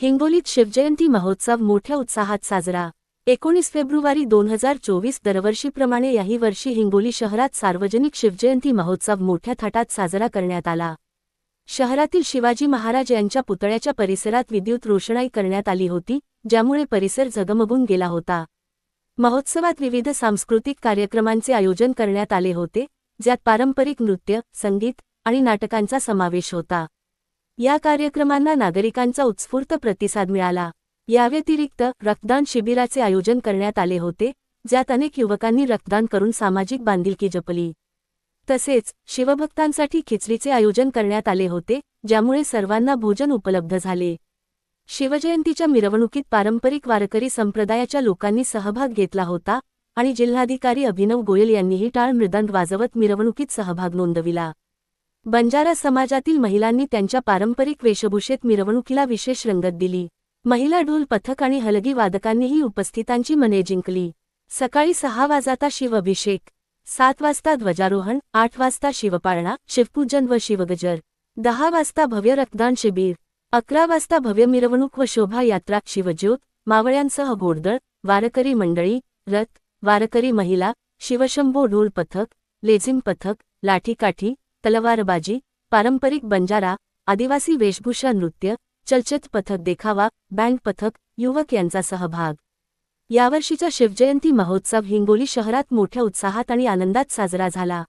हिंगोलीत शिवजयंती महोत्सव मोठ्या उत्साहात साजरा. एकोणीस फेब्रुवारी दोन हजार चोवीस दरवर्षीप्रमाणे याही वर्षी हिंगोली शहरात सार्वजनिक शिवजयंती महोत्सव मोठ्या थाटात साजरा करण्यात आला. शहरातील शिवाजी महाराज यांच्या पुतळ्याच्या परिसरात विद्युत रोषणाई करण्यात आली होती ज्यामुळे परिसर झगमगून गेला होता. महोत्सवात विविध सांस्कृतिक कार्यक्रमांचे आयोजन करण्यात आले होते ज्यात पारंपरिक नृत्य संगीत आणि नाटकांचा समावेश होता. या कार्यक्रमांना नागरिकांचा उत्स्फूर्त प्रतिसाद मिळाला. याव्यतिरिक्त रक्तदान शिबिराचे आयोजन करण्यात आले होते ज्यात अनेक युवकांनी रक्तदान करून सामाजिक बांधिलकी जपली. तसेच शिवभक्तांसाठी खिचडीचे आयोजन करण्यात आले होते ज्यामुळे सर्वांना भोजन उपलब्ध झाले. शिवजयंतीच्या मिरवणुकीत पारंपरिक वारकरी संप्रदायाच्या लोकांनी सहभाग घेतला होता आणि जिल्हाधिकारी अभिनव गोयल यांनीही टाळ मृदंग वाजवत मिरवणुकीत सहभाग नोंदविला. बंजारा समाजातील महिलांनी त्यांच्या पारंपरिक वेशभूषेत मिरवणुकीला विशेष रंगत दिली. महिला ढोल पथक आणि हलगी वादकांनीही उपस्थितांची मने जिंकली. सकाळी सहा वाजाता शिवअभिषेक सात वाजता ध्वजारोहण आठ वाजता शिवपाळणा शिवपूजन व शिवगजर दहा वाजता भव्य रक्तदान शिबिर अकरा वाजता भव्य मिरवणूक व शोभायात्रा शिवज्योत मावळ्यांसह घोडदळ वारकरी मंडळी रथ वारकरी महिला शिवशंभो ढोल पथक लेझिम पथक लाठीकाठी तलवारबाजी पारंपरिक बंजारा आदिवासी वेशभूषा नृत्य चलचित पथक देखावा बँड पथक युवक यांचा सहभाग. यावर्षीचा शिवजयंती महोत्सव हिंगोली शहरात मोठ्या उत्साहात आणि आनंदात साजरा झाला.